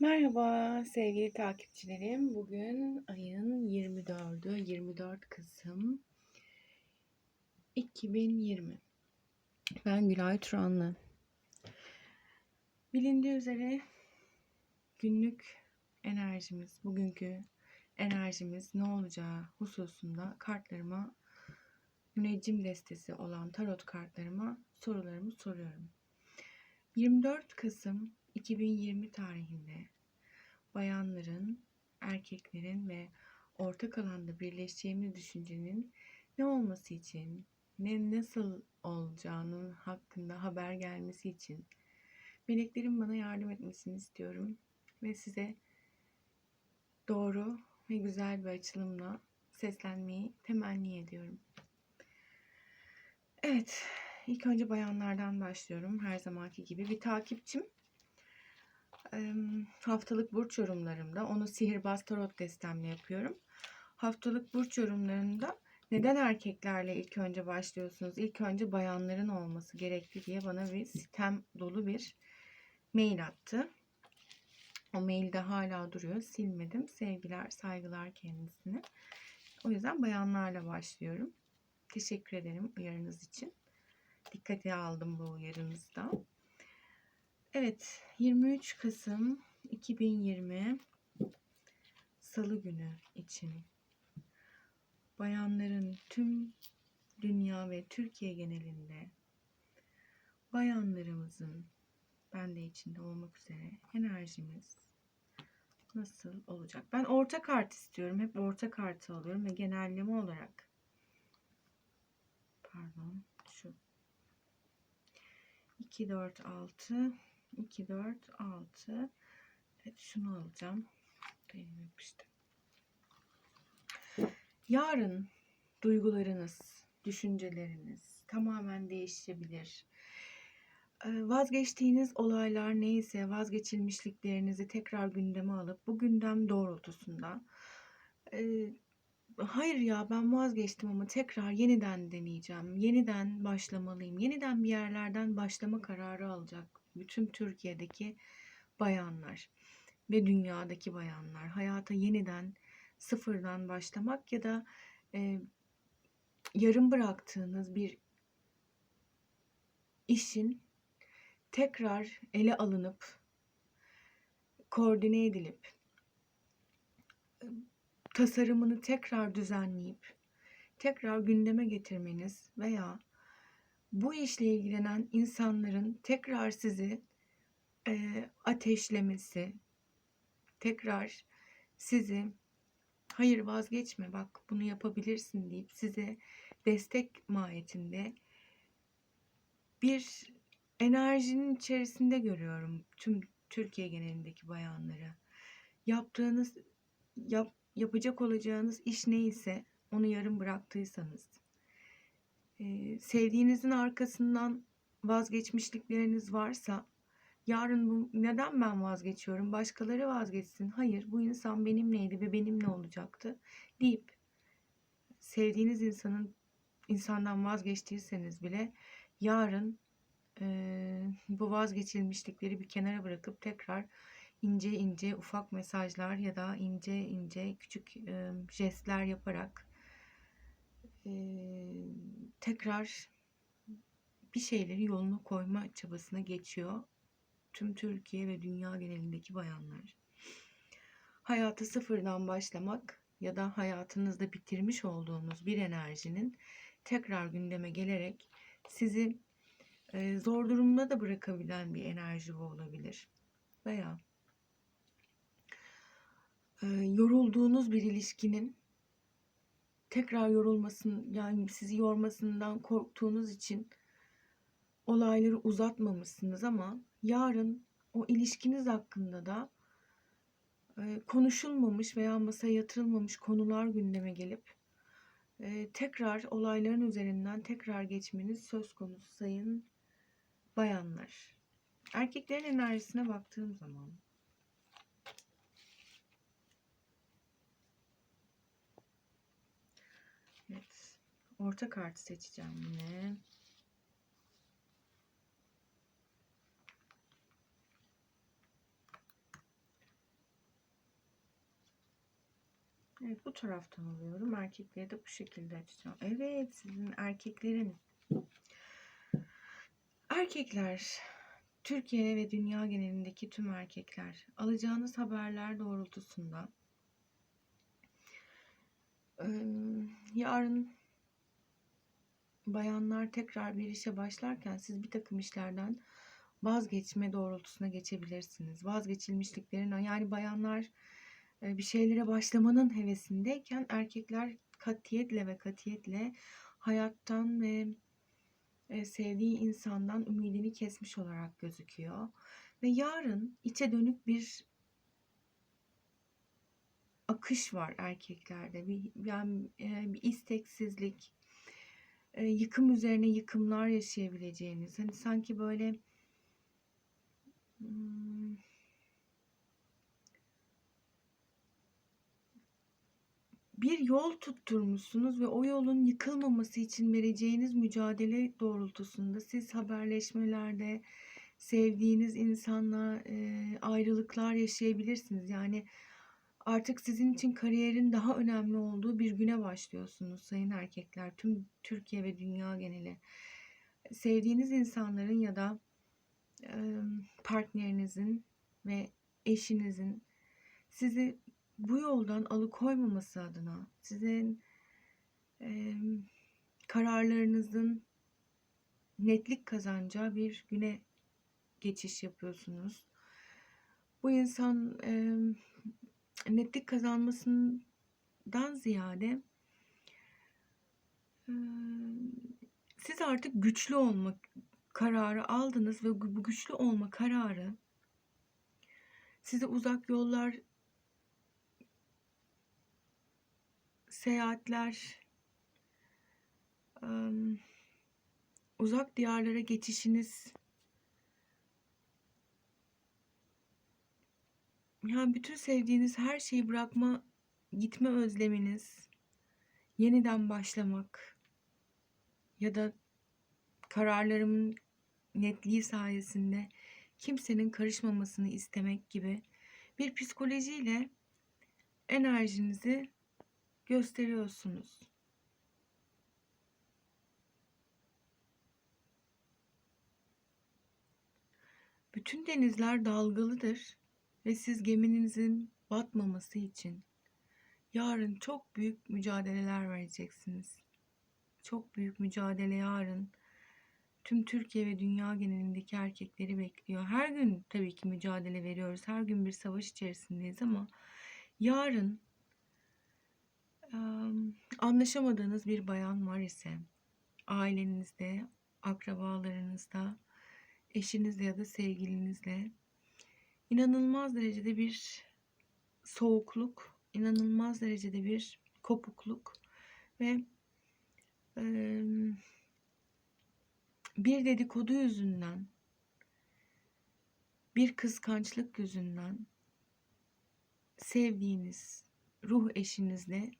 Merhaba sevgili takipçilerim. Bugün ayın 24'ü, 24 Kasım 2020. Ben Gülay Turanlı. Bilindiği üzere günlük enerjimiz, bugünkü enerjimiz ne olacağı hususunda kartlarıma müneccim destesi olan tarot kartlarıma sorularımı soruyorum. 24 Kasım 2020 tarihinde bayanların, erkeklerin ve ortak alanda birleşeceğimiz düşüncenin ne olması için, ne nasıl olacağının hakkında haber gelmesi için meleklerin bana yardım etmesini istiyorum ve size doğru ve güzel bir açılımla seslenmeyi temenni ediyorum. Evet, ilk önce bayanlardan başlıyorum. Her zamanki gibi bir takipçim haftalık burç yorumlarımda onu sihirbaz tarot destemle yapıyorum. Haftalık burç yorumlarında neden erkeklerle ilk önce başlıyorsunuz? İlk önce bayanların olması gerekli diye bana bir sitem dolu bir mail attı. O mailde hala duruyor. Silmedim. Sevgiler, saygılar kendisine. O yüzden bayanlarla başlıyorum. Teşekkür ederim uyarınız için. Dikkate aldım bu uyarınızdan. Evet, 23 Kasım 2020 Salı günü için bayanların tüm dünya ve Türkiye genelinde bayanlarımızın ben de içinde olmak üzere enerjimiz nasıl olacak? Ben orta kart istiyorum. Hep orta kartı alıyorum ve genelleme olarak pardon şu 2 4 6 2, 4, 6. Evet şunu alacağım. Elim yapıştı. Yarın duygularınız, düşünceleriniz tamamen değişebilir. Ee, vazgeçtiğiniz olaylar neyse vazgeçilmişliklerinizi tekrar gündeme alıp bu gündem doğrultusunda e, hayır ya ben vazgeçtim ama tekrar yeniden deneyeceğim. Yeniden başlamalıyım. Yeniden bir yerlerden başlama kararı alacak bütün Türkiye'deki bayanlar ve dünyadaki bayanlar hayata yeniden sıfırdan başlamak ya da e, yarım bıraktığınız bir işin tekrar ele alınıp koordine edilip tasarımını tekrar düzenleyip tekrar gündeme getirmeniz veya bu işle ilgilenen insanların tekrar sizi e, ateşlemesi, tekrar sizi hayır vazgeçme bak bunu yapabilirsin deyip size destek mahiyetinde bir enerjinin içerisinde görüyorum tüm Türkiye genelindeki bayanları. Yaptığınız, yap, yapacak olacağınız iş neyse onu yarım bıraktıysanız sevdiğinizin arkasından vazgeçmişlikleriniz varsa yarın bu neden ben vazgeçiyorum? Başkaları vazgeçsin. Hayır bu insan benimleydi ve benimle olacaktı. deyip sevdiğiniz insanın insandan vazgeçtiyseniz bile yarın e, bu vazgeçilmişlikleri bir kenara bırakıp tekrar ince ince ufak mesajlar ya da ince ince küçük e, jestler yaparak tekrar bir şeyleri yoluna koyma çabasına geçiyor tüm Türkiye ve dünya genelindeki bayanlar. Hayatı sıfırdan başlamak ya da hayatınızda bitirmiş olduğunuz bir enerjinin tekrar gündeme gelerek sizi zor durumda da bırakabilen bir enerji bu olabilir. Veya yorulduğunuz bir ilişkinin tekrar yorulmasın yani sizi yormasından korktuğunuz için olayları uzatmamışsınız ama yarın o ilişkiniz hakkında da e, konuşulmamış veya masaya yatırılmamış konular gündeme gelip e, tekrar olayların üzerinden tekrar geçmeniz söz konusu sayın bayanlar. Erkeklerin enerjisine baktığım zaman Orta kartı seçeceğim yine. Evet bu taraftan alıyorum. Erkekleri de bu şekilde açacağım. Evet sizin erkeklerin. Erkekler. Türkiye ve dünya genelindeki tüm erkekler. Alacağınız haberler doğrultusunda. Iı, yarın bayanlar tekrar bir işe başlarken siz bir takım işlerden vazgeçme doğrultusuna geçebilirsiniz. Vazgeçilmişliklerin yani bayanlar e, bir şeylere başlamanın hevesindeyken erkekler katiyetle ve katiyetle hayattan ve e, sevdiği insandan ümidini kesmiş olarak gözüküyor. Ve yarın içe dönük bir akış var erkeklerde. Bir, yani e, bir isteksizlik, e, yıkım üzerine yıkımlar yaşayabileceğiniz. Hani sanki böyle hmm, bir yol tutturmuşsunuz ve o yolun yıkılmaması için vereceğiniz mücadele doğrultusunda siz haberleşmelerde sevdiğiniz insanla e, ayrılıklar yaşayabilirsiniz. Yani artık sizin için kariyerin daha önemli olduğu bir güne başlıyorsunuz sayın erkekler. Tüm Türkiye ve dünya geneli. Sevdiğiniz insanların ya da e, partnerinizin ve eşinizin sizi bu yoldan alıkoymaması adına sizin e, kararlarınızın netlik kazanacağı bir güne geçiş yapıyorsunuz. Bu insan e, netlik kazanmasından ziyade siz artık güçlü olmak kararı aldınız ve bu güçlü olma kararı size uzak yollar seyahatler, uzak diyarlara geçişiniz, yani bütün sevdiğiniz her şeyi bırakma, gitme özleminiz, yeniden başlamak ya da kararlarımın netliği sayesinde kimsenin karışmamasını istemek gibi bir psikolojiyle enerjinizi gösteriyorsunuz. Bütün denizler dalgalıdır ve siz geminizin batmaması için yarın çok büyük mücadeleler vereceksiniz. Çok büyük mücadele yarın tüm Türkiye ve dünya genelindeki erkekleri bekliyor. Her gün tabii ki mücadele veriyoruz. Her gün bir savaş içerisindeyiz ama yarın anlaşamadığınız bir bayan var ise ailenizde, akrabalarınızda, eşinizle ya da sevgilinizle inanılmaz derecede bir soğukluk, inanılmaz derecede bir kopukluk ve bir dedikodu yüzünden, bir kıskançlık yüzünden sevdiğiniz ruh eşinizle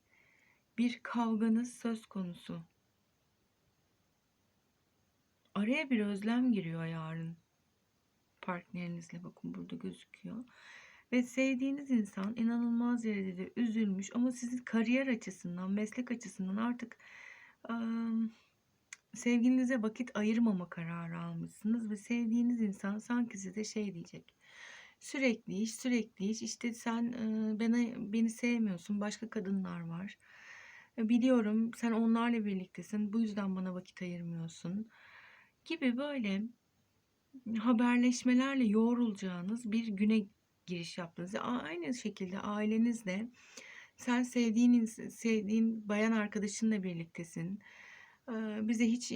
bir kavganız söz konusu. Araya bir özlem giriyor yarın partnerinizle bakın burada gözüküyor. Ve sevdiğiniz insan inanılmaz derecede üzülmüş ama sizin kariyer açısından, meslek açısından artık ıı, sevgilinize vakit ayırmama kararı almışsınız ve sevdiğiniz insan sanki size şey diyecek. Sürekli iş, sürekli iş. İşte sen beni, beni sevmiyorsun, başka kadınlar var. Biliyorum sen onlarla birliktesin. Bu yüzden bana vakit ayırmıyorsun. Gibi böyle haberleşmelerle yoğrulacağınız bir güne giriş yaptınız. Aynı şekilde ailenizle sen sevdiğin sevdiğin bayan arkadaşınla birliktesin. Bize hiç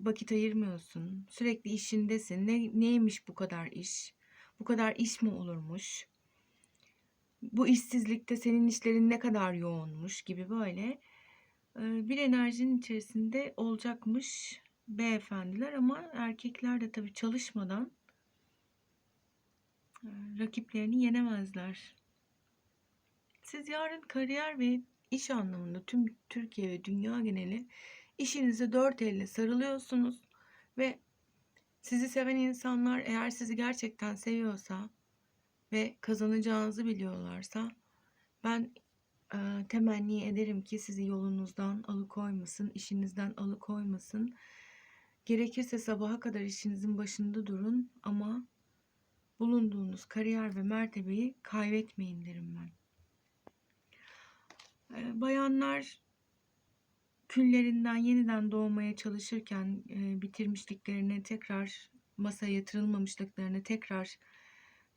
vakit ayırmıyorsun. Sürekli işindesin. Ne, neymiş bu kadar iş? Bu kadar iş mi olurmuş? Bu işsizlikte senin işlerin ne kadar yoğunmuş gibi böyle bir enerjinin içerisinde olacakmış beyefendiler ama erkekler de tabii çalışmadan rakiplerini yenemezler. Siz yarın kariyer ve iş anlamında tüm Türkiye ve dünya geneli işinize dört elle sarılıyorsunuz ve sizi seven insanlar eğer sizi gerçekten seviyorsa ve kazanacağınızı biliyorlarsa ben Eee, temenni ederim ki sizi yolunuzdan alıkoymasın, işinizden alıkoymasın. Gerekirse sabaha kadar işinizin başında durun ama bulunduğunuz kariyer ve mertebeyi kaybetmeyin derim ben. Eee, bayanlar küllerinden yeniden doğmaya çalışırken e, bitirmişliklerini tekrar masaya yatırılmamışlıklarını tekrar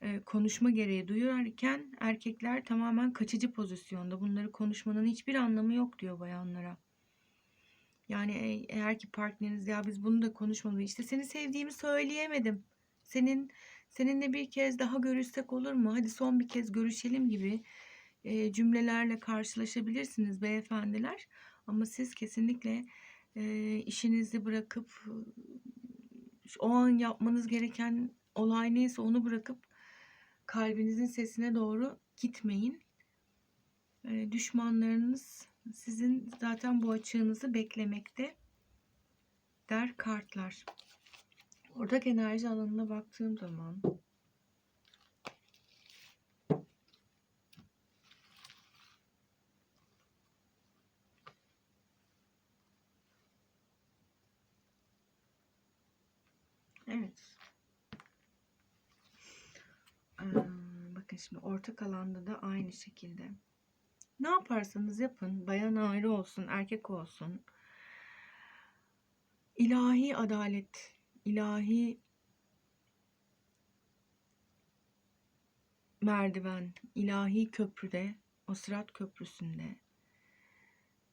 e, konuşma gereği duyarken erkekler tamamen kaçıcı pozisyonda. Bunları konuşmanın hiçbir anlamı yok diyor bayanlara. Yani eğer ki partneriniz ya biz bunu da konuşmalıyız. İşte seni sevdiğimi söyleyemedim. Senin seninle bir kez daha görüşsek olur mu? Hadi son bir kez görüşelim gibi e, cümlelerle karşılaşabilirsiniz beyefendiler. Ama siz kesinlikle e, işinizi bırakıp o an yapmanız gereken olay neyse onu bırakıp kalbinizin sesine doğru gitmeyin. E, düşmanlarınız sizin zaten bu açığınızı beklemekte der kartlar. Oradaki enerji alanına baktığım zaman Evet. Ee, bakın şimdi ortak alanda da aynı şekilde. Ne yaparsanız yapın, bayan ayrı olsun, erkek olsun. İlahi adalet, ilahi merdiven, ilahi köprüde, o sırat köprüsünde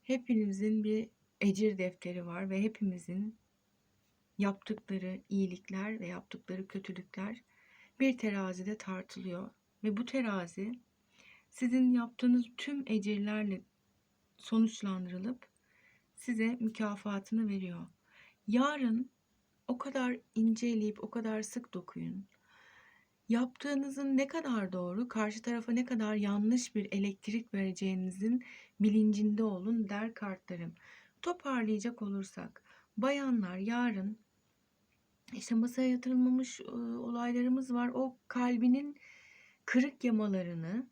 hepinizin bir ecir defteri var ve hepimizin yaptıkları iyilikler ve yaptıkları kötülükler bir terazide tartılıyor ve bu terazi sizin yaptığınız tüm ecirlerle sonuçlandırılıp size mükafatını veriyor. Yarın o kadar inceleyip o kadar sık dokuyun. Yaptığınızın ne kadar doğru, karşı tarafa ne kadar yanlış bir elektrik vereceğinizin bilincinde olun der kartlarım. Toparlayacak olursak, bayanlar yarın işte masaya yatırılmamış e, olaylarımız var. O kalbinin kırık yamalarını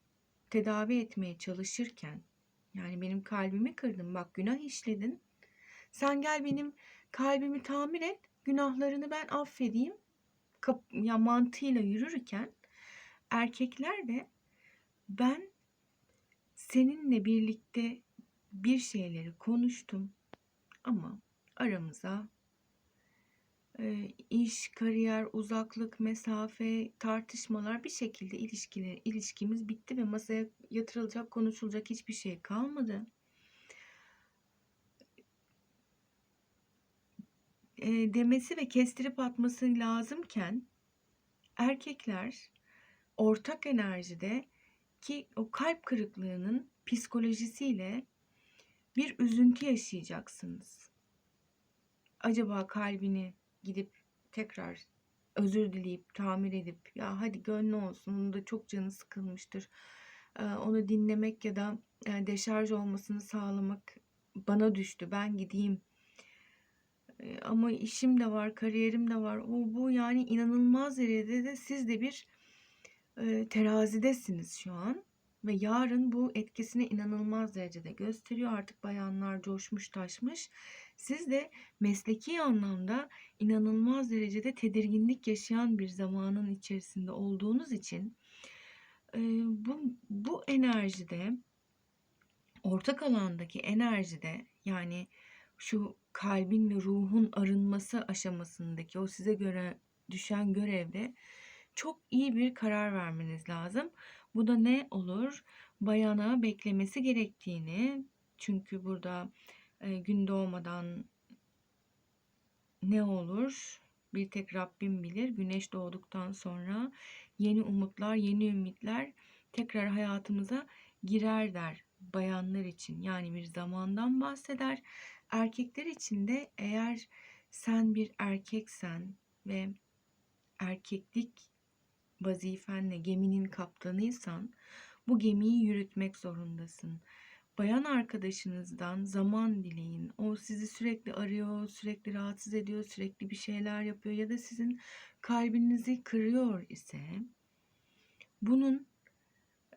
tedavi etmeye çalışırken yani benim kalbimi kırdın bak günah işledin. Sen gel benim kalbimi tamir et. Günahlarını ben affedeyim. Kap ya mantığıyla yürürken erkekler de ben seninle birlikte bir şeyleri konuştum ama aramıza iş, kariyer, uzaklık, mesafe, tartışmalar bir şekilde ilişkiler, ilişkimiz bitti ve masaya yatırılacak, konuşulacak hiçbir şey kalmadı. E, demesi ve kestirip atması lazımken erkekler ortak enerjide ki o kalp kırıklığının psikolojisiyle bir üzüntü yaşayacaksınız. Acaba kalbini gidip tekrar özür dileyip tamir edip ya hadi gönlü olsun onun da çok canı sıkılmıştır. Onu dinlemek ya da deşarj olmasını sağlamak bana düştü. Ben gideyim. Ama işim de var, kariyerim de var. O bu yani inanılmaz derecede de siz de bir terazidesiniz şu an. Ve yarın bu etkisini inanılmaz derecede gösteriyor. Artık bayanlar coşmuş taşmış. Siz de mesleki anlamda inanılmaz derecede tedirginlik yaşayan bir zamanın içerisinde olduğunuz için bu, bu enerjide ortak alandaki enerjide yani şu kalbin ve ruhun arınması aşamasındaki o size göre düşen görevde çok iyi bir karar vermeniz lazım. Bu da ne olur? Bayana beklemesi gerektiğini çünkü burada e, gün doğmadan ne olur? Bir tek Rabbim bilir. Güneş doğduktan sonra yeni umutlar, yeni ümitler tekrar hayatımıza girer der bayanlar için. Yani bir zamandan bahseder. Erkekler için de eğer sen bir erkeksen ve erkeklik vazifenle geminin kaptanıysan bu gemiyi yürütmek zorundasın. Bayan arkadaşınızdan zaman dileyin. O sizi sürekli arıyor, sürekli rahatsız ediyor, sürekli bir şeyler yapıyor ya da sizin kalbinizi kırıyor ise bunun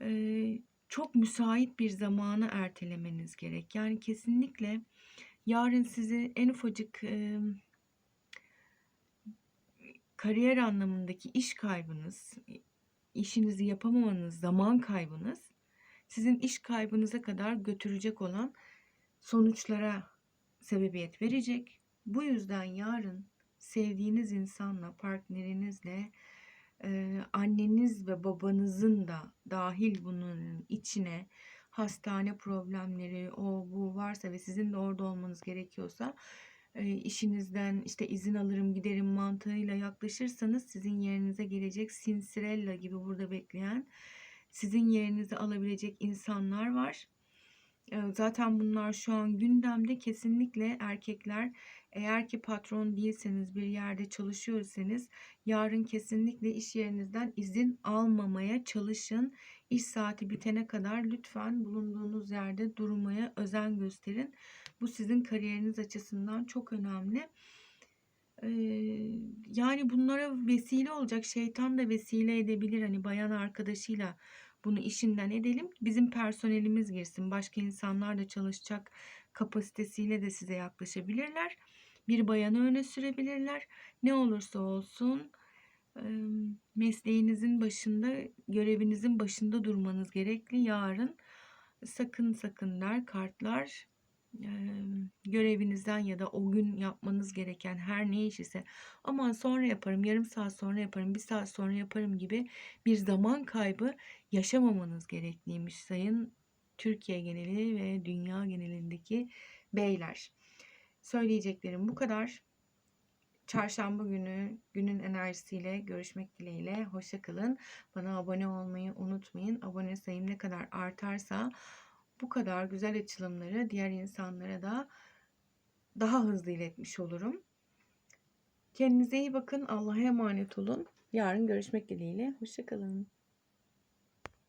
e, çok müsait bir zamanı ertelemeniz gerek. Yani kesinlikle yarın sizi en ufacık e, kariyer anlamındaki iş kaybınız, işinizi yapamamanız, zaman kaybınız sizin iş kaybınıza kadar götürecek olan sonuçlara sebebiyet verecek. Bu yüzden yarın sevdiğiniz insanla, partnerinizle, e, anneniz ve babanızın da dahil bunun içine hastane problemleri, o bu varsa ve sizin de orada olmanız gerekiyorsa e, işinizden işte izin alırım giderim mantığıyla yaklaşırsanız sizin yerinize gelecek Sinsirella gibi burada bekleyen sizin yerinizi alabilecek insanlar var. E, Zaten bunlar şu an gündemde kesinlikle erkekler eğer ki patron değilseniz bir yerde çalışıyorsanız yarın kesinlikle iş yerinizden izin almamaya çalışın. İş saati bitene kadar lütfen bulunduğunuz yerde durmaya özen gösterin. Bu sizin kariyeriniz açısından çok önemli. Yani bunlara vesile olacak şeytan da vesile edebilir. Hani bayan arkadaşıyla bunu işinden edelim. Bizim personelimiz girsin. Başka insanlar da çalışacak kapasitesiyle de size yaklaşabilirler. Bir bayanı öne sürebilirler. Ne olursa olsun mesleğinizin başında, görevinizin başında durmanız gerekli. Yarın sakın sakın der kartlar görevinizden ya da o gün yapmanız gereken her ne iş ise aman sonra yaparım, yarım saat sonra yaparım, bir saat sonra yaparım gibi bir zaman kaybı yaşamamanız gerekliymiş sayın Türkiye geneli ve dünya genelindeki beyler. Söyleyeceklerim bu kadar. Çarşamba günü günün enerjisiyle görüşmek dileğiyle. Hoşça kalın. Bana abone olmayı unutmayın. Abone sayım ne kadar artarsa bu kadar güzel açılımları diğer insanlara da daha hızlı iletmiş olurum. Kendinize iyi bakın. Allah'a emanet olun. Yarın görüşmek dileğiyle. Hoşça kalın.